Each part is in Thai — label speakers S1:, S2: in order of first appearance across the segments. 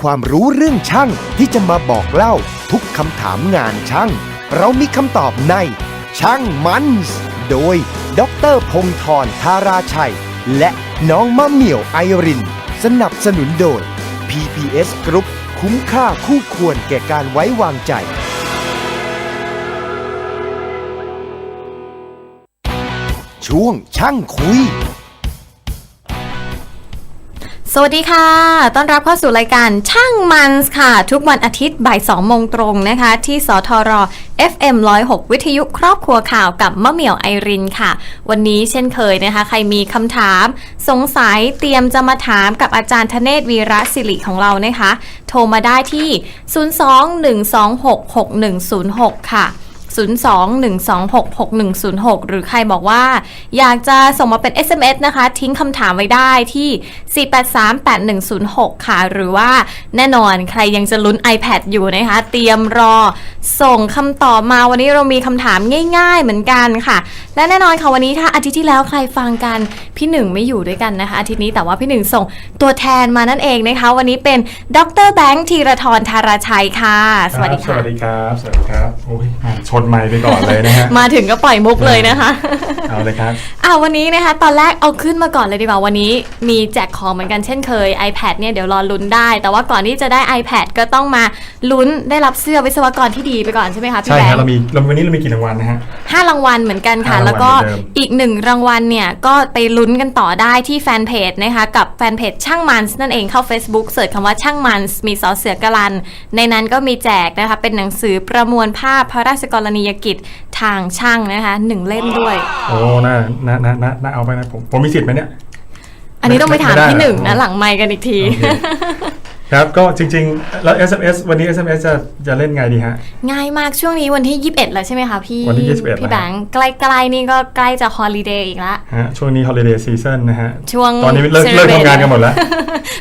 S1: ความรู้เรื่องช่างที่จะมาบอกเล่าทุกคำถามงานช่าง เรามีคำตอบใน ช่างมันส์โดย ดรพงธรธาราชัย และน้องมะเหมี่ยวไอริน สนับสนุนโดย PPS Group คุ้มค่าคู่ควรแก่การไว้วางใจ ช่วงช่างคุย
S2: สวัสดีค่ะ ต้อนรับเข้าสู่รายการช่างมันส์ค่ะ ทุกวันอาทิตย์บ่าย2โมงตรงนะคะ ที่สทร FM 106 วิทยุครอบครัวข่าวกับมะเหมี่ยวไอรินค่ะ วันนี้เช่นเคยนะคะ ใครมีคำถาม สงสัยเตรียมจะมาถามกับอาจารย์ธเนศวีระศิริของเรานะคะ โทรมาได้ที่ 021266106 ค่ะ 02-126-6106 หรือใครบอกว่า อยากจะส่งมาเป็น SMS นะคะ ทิ้งคำถามไว้ได้ที่ 4838106 ค่ะ หรือว่าแน่นอนใครยังจะลุ้น iPad อยู่นะคะ เตรียมรอส่งคำตอบมาวันนี้เรามีคำถามง่ายๆเหมือนกันค่ะ และแน่นอนค่ะวันนี้ถ้าอาทิตย์ที่แล้วใครฟังกันพี่หนึ่งไม่อยู่ด้วยกันนะคะ อาทิตย์นี้แต่ว่าพี่หนึ่งส่งตัวแทนมานั่นเองนะคะ วันนี้เป็นดรแบงค์ธีรทรธาราชัยค่ะ สวัสดีค่ะ
S3: วัสดีครับ สวัสดีครับ โอ้ยชนไมค์ไปก่อนเลยนะฮะ
S2: มาถึงก็ปล่อยมุกเลยนะคะ
S3: เอาเลยครับ
S2: อ่าวันนี้นะคะ ตอนแรกเอาขึ้นมาก่อนเลยดีกว่าวันนี้มีแจกของเหมือนกันเช่นเคย iPad เนี่ยเดี๋ยวรอลุ้นได้ แต่ว่าก่อนที่จะได้ iPad ก็ต้องมาลุ้นได้รับเสื้อวิศวกรที่ดีไปก่อนใช่ไหมคะพี่
S3: ใช่
S2: แบง
S3: ฮะ
S2: ค์
S3: เรามีเราวันนี้เรามีกี่รางวัลนะฮะ
S2: ห้ารางวัลเหมือนกันค่ะ
S3: ห้ารางวัล
S2: แล้วก็
S3: เหมือนเดิม
S2: อีกหนึ่งรางวัลเนี่ย ก็ไปลุ้นกันต่อได้ที่แฟนเพจนะคะ กับแฟนเพจช่างมันส์นั่นเองเข้า Facebook เสิร์ชคำว่าช่างมันส์มีสอเสือกลัน ในนั้นก็มีแจกนะคะ เป็นหนังสือประมวลภาพพระราชกรณียกิจทางช่างนะคะหนึ่งเล่มด้วย
S3: โอ้น่าน่าน่าน่าน่าเอาไปนะผม ผมมีสิทธิ์ไหมเนี่ย
S2: อันนี้ต้องไปถาม
S3: ไม่ได้
S2: พี่หนึ่ง
S3: เหร
S2: นะ
S3: อ
S2: หลังไมค์กันอีกที
S3: โอเค ครับก็จริงๆแล้ว SMS วันนี้ SMS จะจะเล่นไงดีฮะ
S2: ง่ายมากช่วงนี้วันที่ 21 แล้วใช่ไหมคะพี่
S3: วันที่21
S2: พี่แบงค์ใกล้ๆนี่ก็ใกล้จะฮอลิเดย์อีกละ
S3: ฮะช่วงนี้ holiday season นะฮะ
S2: ช่วง
S3: ตอนนี้เลิก
S2: celebrate
S3: เลิกทำงานกันหมดแล้ว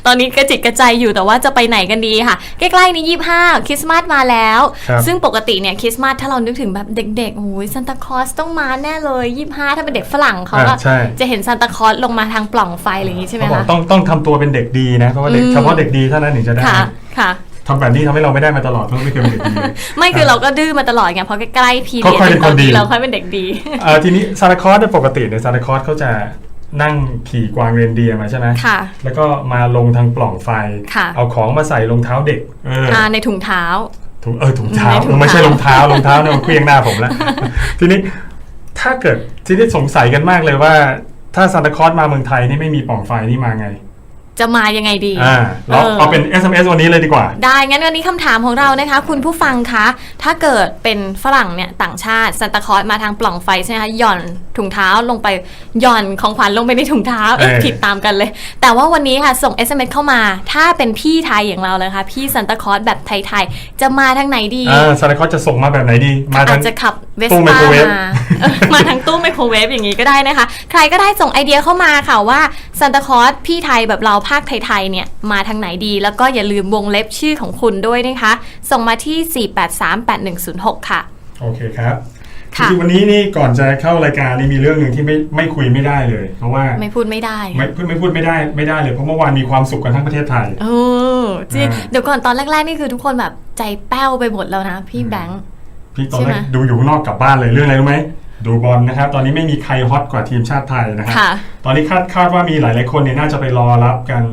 S2: ตอนนี้กระจิตกระใจอยู่แต่ว่าจะไปไหนกันดีค่ะ ใกล้ๆนี้ 25 คริสต์มาสมาแล้ว
S3: ครับ
S2: ซึ่งปกติเนี่ยคริสต์มาสถ้าเรานึกถึงแบบเด็กๆโอ้ยซานตาคลอสต้องมาแน่เลย 25 ถ้าเป็นเด็กฝรั่งเขา
S3: อ่า
S2: ก็
S3: ใช่
S2: จะเห็นซานตาคลอสลงมาทางปล่องไฟอะไรอย่างงี้ใช่ไหม
S3: เขาบอก
S2: คะ
S3: ต้องต้องทำตัวเป็นเด็กดีนะเพราะว่าเด็ก
S2: อืม
S3: เฉพาะเด็กดีเท่านั้นถึงจะได้
S2: ค่ะค่ะ
S3: ทำแบบนี้ทำให้เราไม่ได้มาตลอดเพราะไม่เคยเป็นเด็กดีเลย
S2: ไม่คือเราก็ดื้อมาตลอดไงเพราะใกล้ๆพี
S3: ก็
S2: เรีย
S3: ค่อยเป็นคนดี
S2: เราค่อยเป็นเด็กดี
S3: เอ่อทีนี้ซานตาคลอสเนี่ยปกติเนี่ยซานตาคลอสเขาจะนั่งขี่กวางเรนเดียร์มาใช่ไหม
S2: ค่ะ
S3: แล้วก็มาลงทางปล่องไฟ
S2: ค่ะ
S3: เอาของมาใส่รองเท้าเด็ก เออ
S2: อ่าในถุงเท้า
S3: ถุงเออถุงเท้า
S2: ในถุงเท้า
S3: ไม่ใช่รองเท้ารองเท้าเนี่ยมันเคลี้ยงหน้าผมแล้ว ทีนี้ถ้าเกิดทีนี้สงสัยกันมากเลยว่า ถ้าซานตาคลอสมาเมืองไทยนี่ไม่มีปล่องไฟนี่มาไง
S2: จะมายังไงดี
S3: อ่าเรา
S2: เออ
S3: เอาเป็น SMS วันนี้เลยดีกว่า
S2: ได้ งั้นวันนี้คำถามของเรานะคะ คุณผู้ฟังคะ ถ้าเกิดเป็นฝรั่งเนี่ยต่างชาติซันตาคลอสมาทางปล่องไฟใช่ไหมคะหย่อนถุงเท้าลงไปหย่อนของขวัญลงไปในถุงเท้าเอ๊ะ
S3: เออ
S2: ผิดตามกันเลย แต่ว่าวันนี้ค่ะส่ง SMS เข้ามา ถ้าเป็นพี่ไทยอย่างเราเลยค่ะ พี่ซันตาคลอสแบบไทยๆจะมาทางไหนดี
S3: อ่าซานตาคลอสจะส่งมาแบบไหนดี มา
S2: อา
S3: ทา
S2: จ
S3: ง
S2: จะขับเวส
S3: ตู้ไม
S2: ป้า
S3: โครเวฟ
S2: มาเออมาทางตู้ไมโครเวฟอย่างนี้ก็ได้นะคะ ใครก็ได้ส่งไอเดียเข้ามาค่ะว่าซันตาคลอสพี่ไทยแบบเราภาคไทยๆเนี่ยมาทางไหนดี แล้วก็อย่าลืมวงเล็บชื่อของคุณด้วยนะคะ ส่งมาที่ 4838106 ค่ะ
S3: โอเคครับ
S2: ค่ะ
S3: จริงๆวันนี้นี่ก่อนจะเข้ารายการนี่มีเรื่องหนึ่งที่ไม่ไม่คุยไม่ได้เลย เพราะว่า
S2: ไม่พูดไม่ได้
S3: ไม่พูดไม่พูดไม่ได้ไม่ได้เลยเพราะเมื่อวานมีความสุขกันทั้งประเทศไทย
S2: โอ้จริง
S3: อ่า
S2: เดี๋ยวก่อนตอนแรกๆนี่คือทุกคนแบบใจแป้วไปหมดแล้วนะ พี่แบงค์
S3: พี่ตอน
S2: ใช่
S3: แร
S2: ไหม
S3: กดูอยู่ข้างนอกกลับบ้านเลยเรื่องอะไรรู้ไหม ดูบอลนะครับ ตอนนี้ไม่มีใครฮอตกว่าทีมชาติไทยนะครับ
S2: ค่ะ
S3: ตอนนี้คาดคาดว่ามีหลาย ๆ คนเนี่ยน่าจะไปรอรับกัน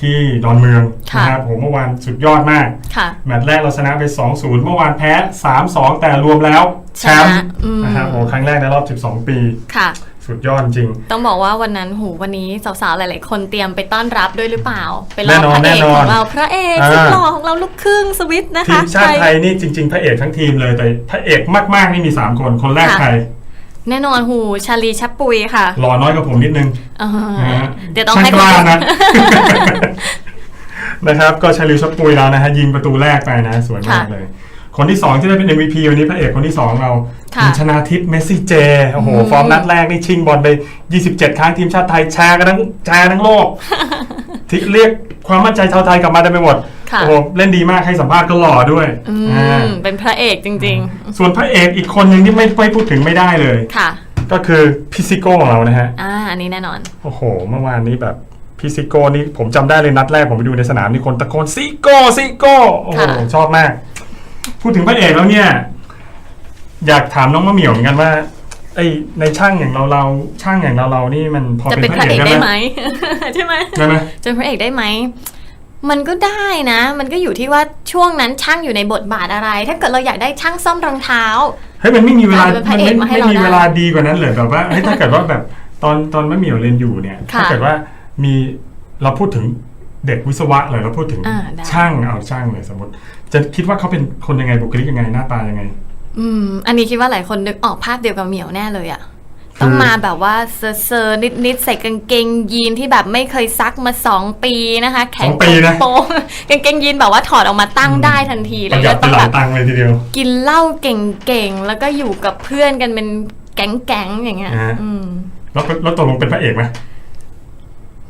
S3: ที่ดอนเมือง
S2: ค่ะ
S3: นะครับผมเมื่อวานสุดยอดมาก
S2: ค่ะ
S3: แมตช์แรกเราชนะไป 2-0 เมื่อวานแพ้ 3-2 แต่รวมแล้วแชมป์
S2: ชนะอืม
S3: นะครับโอ้ครั้งแรกในรอบ 12 ปี
S2: ค่ะ
S3: สุดยอดจริง
S2: ต้องบอกว่าวันนั้นหูวันนี้สาวๆหลาย ๆ คนเตรียมไปต้อนรับด้วยหรือเปล่า ไปร
S3: แน่
S2: อน
S3: อน
S2: พระเอก
S3: แน่นอน
S2: ของเราพระเอก
S3: อ่า
S2: สุดหล่อของเราลูกครึ่งสวิตนะ
S3: ที
S2: คะ
S3: มชาติไทยนี่จริง ๆ พระเอกทั้งทีมเลยแต่พระเอกมากๆนี่มี 3 คนคนแรก
S2: ค่ะ
S3: ใคร
S2: แน่นอนหูชาลีชับปุยค่ะ
S3: รอน้อยกว่าผมนิดนึง
S2: อ่า
S3: นะฮะ
S2: เดี๋ยวต้อง
S3: ช่าง
S2: ให้
S3: กล้า
S2: เขา
S3: นะนะครับ ก็ชาลิวชับปุยแล้วนะฮะยิงประตูแรกไปนะ สวยมากเลย คนที่ 2 ที่ได้เป็น MVP วันนี้พระเอกคนที่ 2 เรา
S2: ค่ะ
S3: คุณชนาทิพย์เมสซี่เจโอ้โห
S2: อืม
S3: ฟอร์มนัดแรกนี่ชิงบอลไป 27 ครั้งทีมชาติไทยแชร์กันทั้งแชร์ทั้งโลก ที่เรียกความมั่นใจชาวไทยกลับมาได้ไปหมด
S2: ค่ะ
S3: โอ้โหเล่นดีมากให้สัมภาษณ์ก็หล่อด้วย
S2: อื
S3: อ่าม
S2: เป็นพระเอกจริง
S3: ส่วนพระเอกอีกคนหนึ่งที่ไม่ไม่พูดถึงไม่ได้เลย
S2: ๆ ค่ะ
S3: ก็คือพิซิโก้ของเรานะฮะ
S2: อ่า อันนี้แน่นอน
S3: โอ้โห เมื่อวานนี้แบบพี่ซิโก้นี่ผมจำได้เลยนัดแรกผมไปดูในสนามนี่คนตะโกนซิโก้ซิโก้โอ้โห
S2: ค่ะ
S3: ชอบมาก พูดถึงพระเอกแล้วเนี่ย อยากถามน้องมะเหมี่ยวเหมือนกันว่า ไอในช่างอย่างเราเราช่างอย่างเราเรานี่มันพอ
S2: จะ
S3: เป็
S2: เป็นน
S3: พ
S2: พ
S3: ระ
S2: ระ
S3: เอ
S2: เอกก
S3: ได้
S2: ได้
S3: ไห
S2: ไห
S3: ม
S2: ม ใช่ไหม
S3: ได้ไหม
S2: จะเป็นพระเอกได้ไหม มันก็ได้นะ มันก็อยู่ที่ว่าช่วงนั้นช่างอยู่ในบทบาทอะไร ถ้าเกิดเราอยากได้ช่างซ่อมรองเท้า
S3: เฮ้ยมันไม่มีเวลา
S2: อาจจะเป็นพ
S3: มั
S2: ระ
S3: น
S2: เอก
S3: ไม่
S2: มาให้
S3: ไม่
S2: เรา
S3: มี
S2: ได้
S3: เวลาดีกว่านั้นเลยแบบว่าเฮ้ยถ้าเกิดว่าแบบตอนตอนมะเหมี่ยวเรียนอยู่เนี่ย
S2: ค่ะ
S3: ถ้าเกิดว่ามีเราพูดถึงเด็กวิศวะเลยเราพูดถึง
S2: อ่าได้
S3: ช่างเอาช่างเลยสมมติ จะคิดว่าเขาเป็นคนยังไงบุคลิกยังไงหน้าตายังไง
S2: อืม อันนี้คิดว่าหลายคนนึกออกภาพเดียวกับเหมียวแน่เลยอะ
S3: คือ
S2: ต้องมาแบบว่าเซอร์เซอร์นิดๆใส่กางเกงยีนที่แบบไม่เคยซักมาสองปีนะคะ แข็ง
S3: สองปีนะ
S2: โปงกางเกงยีนแบบว่าถอดออกมาตั้งได้ทันทีเล
S3: ป
S2: ย
S3: ระหยัดไป
S2: ต้อง
S3: ห
S2: แบ
S3: ลาย
S2: บ
S3: ตังค์เลยทีเดียว
S2: กินเหล้าเก่งๆ แล้วก็อยู่กับเพื่อนกันเป็นแก๊งๆอย่างเงี้ย
S3: อ่า
S2: อืม
S3: แล้วแล้วตกลงเป็นพระเอกไหม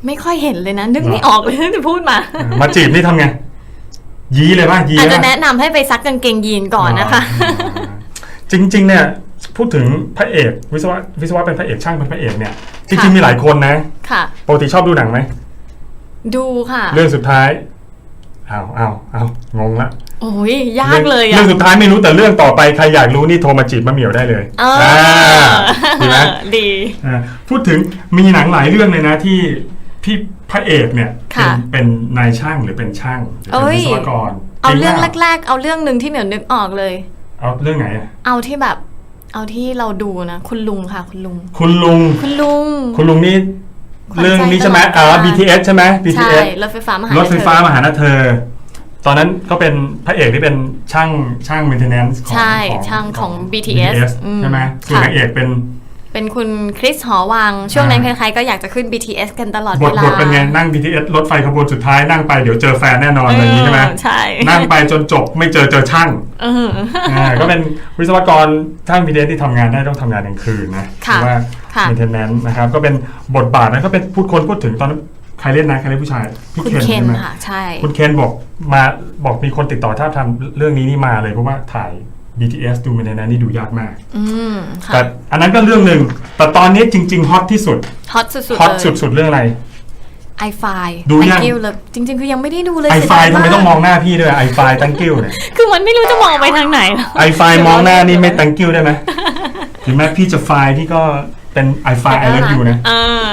S2: ไม่ค่อยเห็นเลยนะ นึก
S3: เหรอ
S2: ไม่ออกเลยที่พูดมา
S3: มาจีบนี่ทำไง ยีเลยป่ะยี
S2: อาจจะ
S3: ป่ะ
S2: แนะนำให้ไปซักกางเกงยีนก่อนนะคะ
S3: อ๋อจริง ๆ เนี่ยพูดถึงพระเอกวิศวะวิศวะเป็นพระเอกช่างเป็นพระเอกเนี่ยจริงๆมีหลายคนนะ
S2: ค่ะ
S3: ปกติชอบดูหนังไหม
S2: ดูค่ะ
S3: เรื่องสุดท้ายเอาเอาเอางงละ
S2: โอ้ยยากเลย
S3: เรื่
S2: อะ
S3: องสุดท้ายไม่รู้แต่เรื่องต่อไปใครอยากรู้นี่โทรมาจีบมะเหมียวได้เลย
S2: เออ
S3: ดีไหม
S2: ดี
S3: อ่าพูดถึงมีหนังหลายเรื่องเลยนะที่ พี่พระเอกเนี่ยเป็น
S2: ค่ะ
S3: เป็นนายช่างหรือเป็นช่างหรือ
S2: เอ้
S3: เป็น
S2: ย
S3: วิศวกร
S2: เอา
S3: จ
S2: เรื่อง
S3: ปล่
S2: แรก ๆ เอาเรื่องหนึ่งที่เหมียวนึกออกเลย
S3: เอาเรื่องไหนอะ
S2: เอาที่แบบ เอาที่เราดูนะ คุณลุงค่ะ คุณลุง
S3: คุณลุง
S2: คุณลุง
S3: คุณลุงนี่
S2: ขวัญใจ
S3: เรื่องนี้ใช่ไหม
S2: ตลอด
S3: อ่า
S2: การ
S3: BTS ใช่ไหม
S2: ใช่
S3: BTS
S2: รถไฟฟ้ามาหาร
S3: ถไฟฟ้า
S2: เธอ
S3: มาหาหน้าเธอ ตอนนั้นก็เป็นพระเอกที่เป็นช่างช่าง maintenance ของ
S2: ใช่
S3: ของ
S2: ช่างของ BTS อืม
S3: ใช่ไหมส่วน
S2: ค่ะ
S3: นางเอกเป็น
S2: เป็นคุณคริสหอวัง ช่วงนั้น
S3: อ่า
S2: ใครๆก็อยากจะขึ้น BTS กันตลอด
S3: บ
S2: เว
S3: ท
S2: ลา
S3: บทเป็นไง นั่ง BTS รถไฟขบวนสุดท้ายนั่งไปเดี๋ยวเจอแฟนแน่นอนอะไรอย่างนี้ใช่ไหม
S2: เออใช่
S3: นั่งไปจนจบไม่เจอเจอช่าง
S2: เออ
S3: อ่าก็เป็นวิศวกรช่าง BTS ที่ทำงานได้ต้องทำงานกลางคืนนะห
S2: ค่ะ
S3: รือว่า
S2: ค่ะ
S3: maintenance นะครับ ก็เป็นบทบาทนะก็เป็นพูดคนพูดถึงตอนนั้นใครเล่นนะใครเล่นผู้ชายพี่
S2: คุณ
S3: เคน
S2: เคน
S3: ใช่ไหม
S2: ค่ะใช่
S3: คุณเคนบอกมาบอกมีคนติดต่อถ้าทำเรื่องนี้นี่มาเลยเพราะว่าถ่าย BTS ดูในนั้นนี่ดูยากมาก
S2: อืมค่ะ
S3: แต่อันนั้นก็เรื่องหนึ่ง แต่ตอนนี้จริง ๆ ฮอตที่สุด
S2: ฮอตสุดๆ
S3: ฮอต
S2: เลย
S3: สุด ๆ เรื่องอะไร
S2: ไอไฟ
S3: ดูยัง
S2: กิ้วเลยจริง ๆ คือยังไม่ได้ดูเลย
S3: ไอไฟ
S2: เสียดาย
S3: ทำไมา
S2: ก
S3: ต้องมองหน้าพี่ด้วยไอไฟ thank you เนี่ย
S2: คือมันไม่รู้จะมองไปทางไหนแล้ว
S3: ไอไฟมองหน้านี่ไม่ thank you ได้ไหมถึงแม้พี่จะไฟที่ก็เป็นไอไฟ I love you นะ
S2: เออ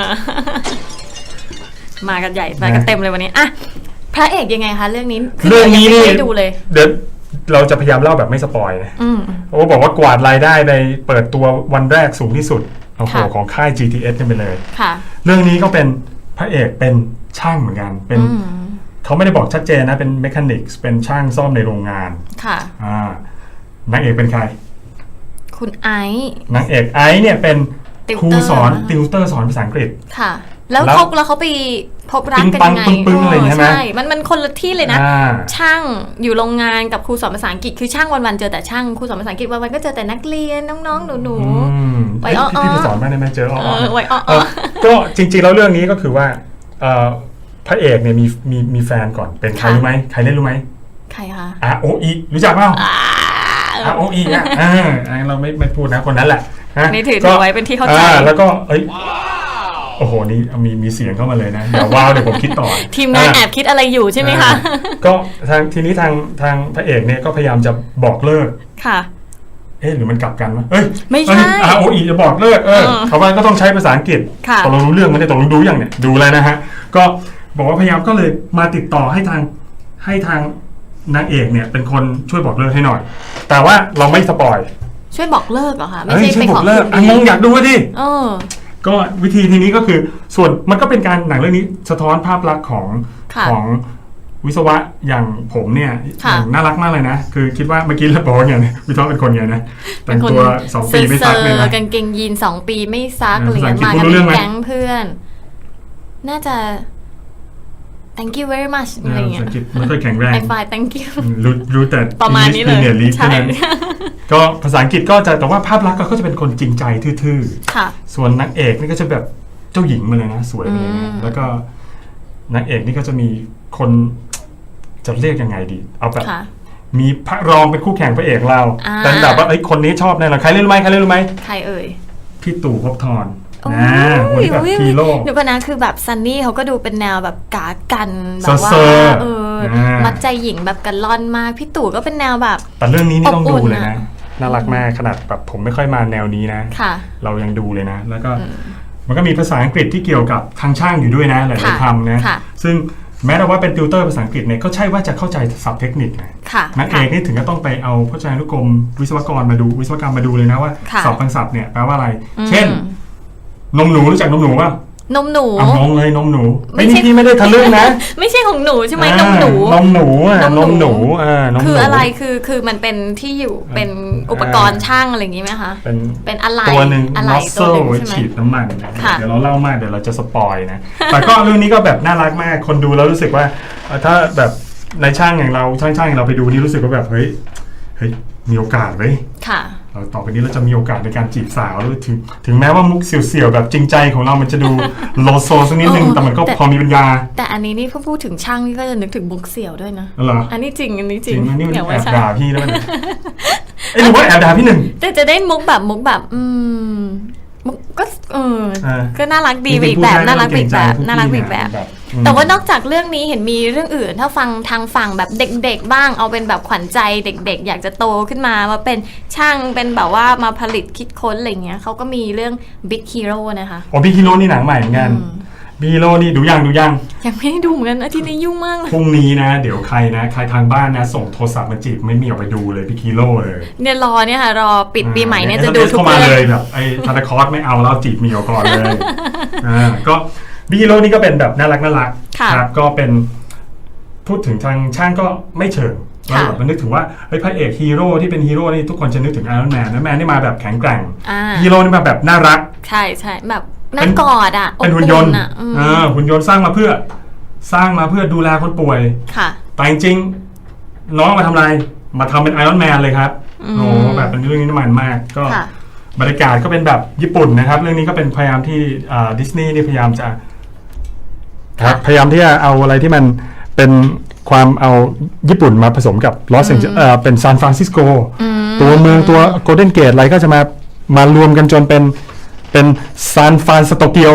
S2: มากันใหญ่มากันเต็มเลยวันนี้อะพระเอกยังไงคะเรื่องนี้คื
S3: เรื่องนี้
S2: ยั
S3: นี่
S2: ไม่ได้ดูเลย
S3: เดี๋ยว เราจะพยายามเล่าแบบไม่สปอยนะ
S2: อืม
S3: โอ้บอกว่ากวาดรายได้ในเปิดตัววันแรกสูงที่สุดโอ้โห
S2: ค่ะ
S3: ของค่าย GTS กันไปเลย
S2: ค่ะ
S3: เรื่องนี้ก็เป็นพระเอกเป็นช่างเหมือนกัน เป็น
S2: อืม
S3: เขาไม่ได้บอกชัดเจนนะเป็นเมคานิกส์เป็นช่างซ่อมในโรงงาน
S2: ค่ะ
S3: อ่านางเอกเป็นใคร
S2: คุณไอซ์
S3: นางเอกไอซ์เนี่ยเป็น
S2: ติว
S3: ครู
S2: เตอร์
S3: สอน
S2: นะคะ
S3: ติวเตอร์สอนภาษาอังกฤษ
S2: ค่ะ แล้ว
S3: แล้ว
S2: เขาแล้วเขาไป พบรักกันยังไง
S3: ปิ๊งปังปึ้งๆอะไรอย่างเงี้ยไหม
S2: ใช่ มันมันคนละที่เลยนะ
S3: อ่า
S2: ช่างอยู่โรงงานกับครูสอนภาษาอังกฤษ คือช่างวันๆเจอแต่ช่าง ครูสอนภาษาอังกฤษวันๆก็เจอแต่นักเรียนน้องๆหนู
S3: อืม
S2: ไว้
S3: เอ้ย
S2: อ้อๆ
S3: พี่พี่ไปสอนบ้างได้ไหมเจออ้อ
S2: ๆเออไว้อ้อ
S3: เออก็จริงๆแล้วเรื่องนี้ก็คือว่าเอ่อพระเอกเนี่ยมีมีมีแฟนก่อนเป็นใครรู้ไหมใครเล่นรู้ไหม
S2: ๆใครคะ
S3: อาโออีรู้จักเปล่า
S2: อ่า
S3: อาโออีอะอ่าอันนั้นเราไม่ไม่พูดนะคนนั้นแหละฮะ
S2: นี่ถือ
S3: ก็
S2: ถือไว้เป็นที่เข้าใจ
S3: อ่แล้วก็เอ้ย โอ้โหนี่มีมีเสียงเข้ามาเลยนะอย่าว้าวเดี๋ยวผมคิดต่อ
S2: ทีมงานแอบคิดอะไรอยู่ใช่ไหมคะ
S3: อ่าก็ทางทีนี้ทางทางพระเอกเนี่ยก็พยายามจะบอกเลิก
S2: ค่ะ
S3: เอ๊ะหรือมันกลับกันวะเอ้ย
S2: ไม่ใช่
S3: อาโออีจะบอกเลิกเออ
S2: เออ
S3: เขาว่าก็ต้องใช้ภาษาอังกฤษ
S2: ค่ะ
S3: ตกลงรู้เรื่องไหมันได้ตกลงดูยังเนี่ยดูแล้วนะฮะก็บอกว่าพยายามก็เลยมาติดต่อให้ทางให้ทางนางเอกเนี่ยเป็นคนช่วยบอกเลิกให้หน่อย แต่ว่าเราไม่สปอย
S2: ช่วยบอกเลิกเหรอคะไม่
S3: เอ้ย
S2: ใช่
S3: ช่วย
S2: ไป
S3: บ
S2: ข
S3: อ
S2: อก
S3: เลิก
S2: คืน
S3: อะงงอยากดูอะดิ
S2: เออ
S3: ก็วิธีทีนี้ก็คือส่วนมันก็เป็นการหนังเรื่องนี้สะท้อนภาพลักษณ์ของ
S2: ค่ะ
S3: ของวิศวะอย่างผมเนี่ย
S2: ค่ะ
S3: อย่างน่ารักมากเลยนะ คือคิดว่าเมื่อกี้เราบอกว่าไงนะวิศวะเป็นคนไงนะแต่งตัวสองปีไม่
S2: เซ
S3: ซั
S2: อก
S3: เลย
S2: ร์
S3: นะ
S2: ๆกางเกงยีนสองปีไม่ซัก
S3: เออ
S2: อะไรเงี้ย
S3: ภาษา
S2: มา
S3: อังกฤษ
S2: กัน
S3: พูดรู้เรื่
S2: เป็
S3: องไหม
S2: นแก๊งเพื่อน น่าจะ thank you very much
S3: เอ
S2: อะไร
S3: อภา
S2: เงี้
S3: ษายอังกฤษไม่ค่อยแข็งแรง
S2: I find thank you
S3: รู้รู้แต่
S2: ประมาณนี้เลย
S3: English Premier League
S2: ใช่
S3: เท่านั้น ก็ภาษาอังกฤษก็จะแต่ว่าภาพลักษณ์ก็จะเป็นคนจริงใจทื่อ
S2: ค่ะ
S3: ๆ ส่วนนางเอกนี่ก็จะแบบเจ้าหญิงมาเลยนะสวยมาเลย
S2: อื
S3: นะ
S2: ม
S3: แล้วก็นางเอกนี่ก็จะมีคนจะเรียกยังไงดี เอาแบบ
S2: ค่ะ
S3: มีพระรองเป็นคู่แข่งพระเอกเรา
S2: อ่า
S3: แต่แบบว่าเอ้ยคนนี้ชอบแน่นอนใครเล่นรู้ไหมใครเล่นรู้ไหม
S2: ใครเอ่ย
S3: พี่ตู่ภพบทร
S2: โอ้ย
S3: อ่าวันนี้แบบ
S2: อุ๊ย
S3: ฮีโร่
S2: เดี๋ยวก่อนนะคือแบบซันนี่เขาก็ดูเป็นแนวแบบกากันแบบว่า
S3: เซอร์ๆ
S2: เออ
S3: อ่ามั
S2: มัดใจหญิงแบบกันล่อนมาก พี่ตู่ก็เป็นแนวแบบ
S3: แต่เรื่องนี้นี่ต้อง
S2: อบอุ่
S3: ดู
S2: น
S3: เลยนะ
S2: อะ
S3: น่ารักมากขนาดแบบผมไม่ค่อยมาแนวนี้นะ
S2: ค่ะ
S3: เรายังดูเลยนะ แล้วก็มันก็มีภาษาอังกฤษที่เกี่ยวกับทางช่างอยู่ด้วยนะหลาย
S2: ค่ะ
S3: ๆคำนะ
S2: ค่ะ
S3: ซึ่งแม้แต่ว่าเป็นติวเตอร์ภาษาอังกฤษเนี่ยก็ใช่ว่าจะเข้าใจศัพท์เทคนิคนะ
S2: ค่ะ
S3: นักเอกนี่ถึงก็ต้องไปเอาพจนานุกรมวิศวกรมาดูวิศวกรรมมาดูเลยนะว่า
S2: ค่ะ
S3: ศัพท์บางศัพท์เนี่ยแปลว่าอะไร
S2: อืม
S3: เช่น นมหนูรู้จักนมหนูป่ะ
S2: นมหนู
S3: อะงงเลยนมหนู
S2: ไม่
S3: ไม่
S2: ใช่
S3: นี่พี่ไม่ได้ทะลึ่งนะ
S2: ไม่ใช่ของหนูใช่ไหม
S3: อ่าน
S2: มหนู
S3: นมหนูอะ
S2: น
S3: น
S2: ม
S3: ม
S2: ห
S3: ห
S2: นู
S3: นูอ่านมหนู
S2: คืออะไรคือคือมันเป็นที่อยู่เป็นอุปกรณ์ช่างอะไรอย่างนี้ไหมคะ
S3: เป็น
S2: เป็นอะไร
S3: ตัวหนึ่ง
S2: อะไร
S3: นอส
S2: ตัว
S3: เซ
S2: หนึ่ง
S3: ไว้
S2: ใช่ไหม
S3: ฉีดน้ำมันนะ
S2: ค่ะ
S3: เดี๋ยวเราเล่ามากเดี๋ยวเราจะสปอยนะ แต่ก็เรื่องนี้ก็แบบน่ารักมาก คนดูแล้วรู้สึกว่าเอ่อถ้าแบบในช่างอย่างเราช่างๆอย่างเราไปดูนี่รู้สึกว่าแบบเฮ้ยเฮ้ยมีโอกาสเว้ย
S2: ค่ะ
S3: เรา ต่อไปนี้เราจะมีโอกาสในการจีบสาวแล้วถึงถึงแม้ว่ามุกเสี่ยวๆแบบจริงใจของเรามันจะดูโลโซสักนิดนึง
S2: เออ
S3: แต่มันก็
S2: แต่
S3: พอมีปัญญา
S2: แต่อันนี้นี่พอพูดถึงช่างนี่ก็จะนึกถึงบุกเสี่ยวด้วยนะ
S3: เหรอ
S2: อันนี้จริงอันนี้
S3: จ
S2: จริ
S3: ริ
S2: ง
S3: งมันนี่มัน
S2: อย่า
S3: แอ
S2: ว่า
S3: บ
S2: ใช่
S3: ด่าพี่แล้วมันเอ้ยหรือว่าแอบด่าพี่หนึ่ง
S2: แต่จะได้มุกแบบมุกแบบอืมมุกก็เออ
S3: อ่า
S2: ก็น่ารักดีไปอีก
S3: จ
S2: แบบ
S3: งๆ
S2: น่ารักไปอีกแบบ
S3: พูด
S2: น่ารักไปอีกแบบ
S3: อืม
S2: แต่ว่านอกจากเรื่องนี้เห็นมีเรื่องอื่น ถ้าฟังทางฝั่งแบบเด็ก ๆ บ้างเอาเป็นแบบขวัญใจเด็ก ๆ อยากจะโตขึ้นมามาเป็นช่างเป็นแบบว่ามาผลิตคิดค้นอะไรเงี้ยเขาก็มีเรื่อง Big Hero นะคะ
S3: โอ้พี่ฮิโร่นี่หนังใหม่เหมือนกัน
S2: อืม
S3: พี่ฮิโร่นี่ดูยังดูยัง
S2: ยังไม่ได้ดูเหมือนกันอาทิตย์นี้ยุ่งมากเลย
S3: พรุ่งนี้นะ เดี๋ยวใครนะ ใครทางบ้านนะ ส่งโทรศัพท์มาจีบไม่มีออกไปดูเลยพี่ฮิโร่เลย
S2: เนี่ยรอเนี่ยค่ะรอปิดปีใหม่เนี่ย
S3: อ่า
S2: จะดูทุก
S3: เข้ามา
S2: เรื่
S3: เล
S2: อยง
S3: แบบไอ้ธนาคอสไม่เอาแล้วจีบเมียวก่อนเลย อ่าก็ พี่ฮิโร่นี่ก็เป็นแบบน่ารักน่ารัก
S2: ค่ะ
S3: ครับก็เป็นพูดถึงทางช่างก็ไม่เชิงเรา
S2: ค่ะ
S3: แบบมันนึกถึงว่าเฮ้ยพระเอกฮีโร่ที่เป็นฮีโร่นี่ทุกคนจะนึกถึงไอรอนแมนนะแมนนี่มาแบบแข็งแกร่ง
S2: อ่า
S3: ฮีโร่นี่มาแบบน่ารัก
S2: ใช่ใช่แบบ
S3: เป็
S2: น่านกอดอะ
S3: เป็นหุ่นยนต์
S2: อบอะอืม
S3: เออหุ่นยนต์สร้างมาเพื่อสร้างมาเพื่อดูแลคนป่วย
S2: ค่ะ
S3: แต่จริงๆน้องมาทำอะไร มาทำเป็นไอรอนแมนเลยครับ
S2: อืม
S3: โอ้แบบเป็นเรื่องนี้มันมากก็
S2: ค่ะ
S3: บรรยากาศก็เป็นแบบญี่ปุ่นนะครับ เรื่องนี้ก็เป็นพยายามที่ดิสนีย์นี่พยายามจะ ครับพยายามที่จะเอาอะไรที่มันเป็นความเอาญี่ปุ่นมาผสมกับลอสแองเจลิสเป็นซานฟรานซิสโกตัวเมืองตัวโกลเด้นเกตอะไรก็จะมามารวมกันจนเป็นเป็นซานฟรานสโตเกียว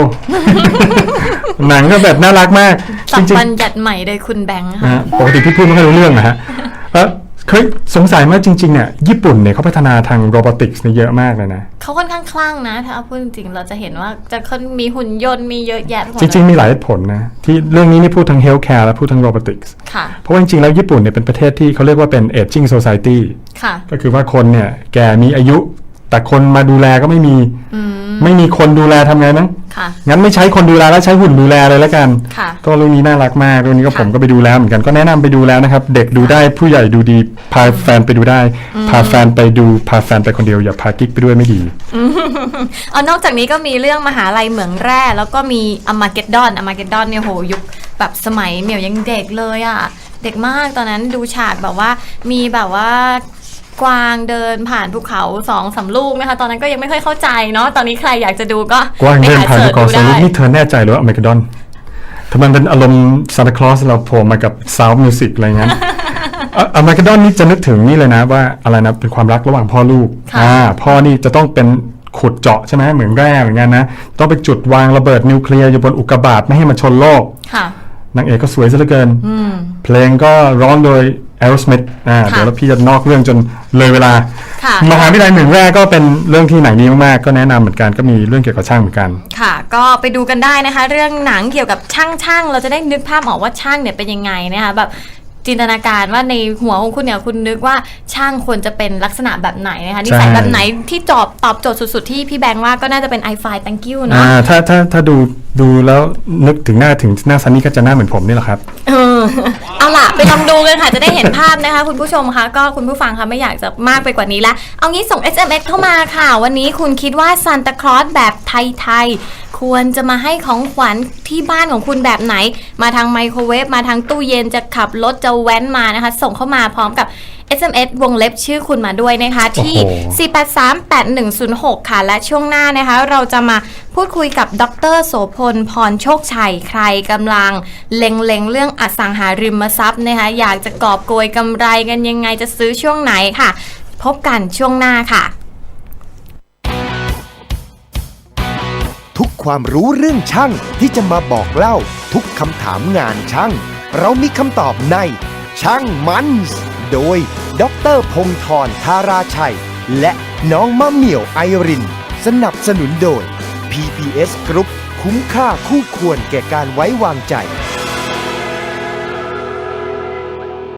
S3: หนังก็แบบน่ารักมาก
S2: สั
S3: จ
S2: บ
S3: ริง
S2: บัญญัติใหม่โดยคุณแบงค์
S3: ๆ
S2: ค่ะ
S3: นะฮะปกติพี่พูดไม่ค่อยรู้เรื่องนะฮะแล้ว เคยสงสัยว่าจริงๆเนี่ยญี่ปุ่นเนี่ยเขาพัฒนาทางโรบอติกส์เนี่ยเยอะมากเลยนะ
S2: เขาค่อนข้างคลั่งนะ ถ้าเอาพูดจริงๆ เราจะเห็นว่าจะค่อนมีหุ่นยนต์มีเยอะแยะไปหมด
S3: จริง
S2: เลย
S3: ๆมีหลายเหตุผลนะ ที่เรื่องนี้นี่พูดทั้งเฮลท์แคร์และพูดทั้งโรบอติกส์
S2: ค่ะ
S3: เพราะว่าจริงๆ แล้วญี่ปุ่นเนี่ยเป็นประเทศที่เขาเรียกว่าเป็น aging society
S2: ค่ะ
S3: ก็คือว่าคนเนี่ยแก่มีอายุ แต่คนมาดูแลก็ไม่มี
S2: อืม
S3: ไม่มีคนดูแลทำไงมั้ง
S2: ค่ะ
S3: งั้นไม่ใช้คนดูแลแล้วใช้หุ่นดูแลเลยแล้วกัน
S2: ค่ะ
S3: ก็เรื่องนี้น่ารักมากเรื่องนี้ก็
S2: ค่ะ
S3: ผมก็ไปดูแล้วเหมือนกันก็แนะนำไปดูแล้วนะครับ เด็กดูได้ผู้ใหญ่ดูดีพาแฟนไปดูได้ พาแฟนไปดูพาแฟนไปคนเดียวอย่าพากิ๊กไปด้วยไม่ดี
S2: เอานอกจากนี้ก็มีเรื่องมหาลัยเหมืองแร่ แล้วก็มีอมาเกดดอนอมาเกดดอนเนี่ยโหยุคแบบสมัยเหมียวยังเด็กเลยอะ่ะ เด็กมากตอนนั้นดูฉากแบบว่ามีแบบว่า กวางเดินผ่านภูเขาสองสามลูกนะคะ ตอนนั้นก็ยังไม่ค่อยเข้าใจเนาะตอนนี้ใครอยากจะดูก็
S3: กว้าง
S2: ไป
S3: เดิน
S2: หา
S3: ผ่าน
S2: เสิ
S3: ภู
S2: ร์ช
S3: เขา
S2: ดู
S3: ส
S2: ได้
S3: รุปนี่เธอแน่ใจหรือว่าอเมริกาดอนถ้ามันเป็นอารมณ์ซานตาคลอสเราโผล่มากับซาวด์มิวสิกอะไรเงี้ยอเมริกาดอนนี่จะนึกถึงนี่เลยนะว่าอะไรนะเป็นความรักระหว่างพ่อลูก
S2: ค่ะ
S3: อ่าพ่อนี่จะต้องเป็นขุดเจาะใช่ไหมเหมือนแร่เหมือนกันนะต้องไปจุดวางระเบิดนิวเคลียร์อยู่บนอุกกาบาตไม่ให้มันชนโลก
S2: ค่ะ
S3: นางเอกก็สวยซะเหลือเกิน
S2: อืม
S3: เพลงก็ร้องโดย Aerosmith อ่า
S2: ค่ะ
S3: เดี๋ยวแล้วพี่จะนอกเรื่องจนเลยเวลา
S2: ค่ะ
S3: มหาวิทยาลัยหนึ่งแรกก็เป็นเรื่องที่หนังดีมากๆ ก็แนะนำเหมือนกันก็มีเรื่องเกี่ยวกับช่างเหมือนกัน
S2: ค่ะ ก็ไปดูกันได้นะคะ เรื่องหนังเกี่ยวกับช่างช่างเราจะได้นึกภาพออกว่าช่างเนี่ยเป็นยังไงนะคะแบบจินตนาการว่าในหัวของคุณเนี่ยคุณนึกว่าช่างควรจะเป็นลักษณะแบบไหนนะคะนิสัย
S3: ใช่
S2: แบบไหนที่จอบตอบโจทย์สุดๆที่พี่แบงค์ว่าก็น่าจะเป็น i f i thank you เนาะ
S3: อ่าถ้าถ้าถ้าดูดูแล้วนึกถึงหน้าถึงหน้าซันนี่ก็จะหน้าเหมือนผมนี่แหละครับ
S2: เออ เอาล่ะไปลองดูกันค่ะจะได้เห็นภาพนะคะ คุณผู้ชมคะก็คุณผู้ฟังคะไม่อยากจะมากไปกว่านี้ละเอางี้ส่ง SMS เข้ามาค่ะ วันนี้คุณคิดว่าซานตาคลอสแบบไทยๆควรจะมาให้ของขวัญที่บ้านของคุณแบบไหน มาทางไมโครเวฟมาทางตู้เย็นจะขับรถจะแว้นมานะคะ ส่งเข้ามาพร้อมกับ SMS วงเล็บชื่อคุณมาด้วยนะคะที่
S3: โอ้โห
S2: 4838106 ค่ะ และช่วงหน้านะคะ เราจะมาพูดคุยกับดรโสพลพรโชคชัย ใครกำลังเล็งๆเรื่องอสังหาริมทรัพย์นะคะ อยากจะกอบโกยกำไรกันยังไงจะซื้อช่วงไหนค่ะ พบกันช่วงหน้าค่ะ
S1: ความรู้เรื่องช่างที่จะมาบอกเล่า ทุกคำถามงานช่าง เรามีคำตอบในช่างมันส์ โดย ดรพงธรธาราชัย และน้องมะเหมี่ยวไอริน สนับสนุนโดย PPS Group คุ้มค่าคู่ควรแก่การไว้วางใจ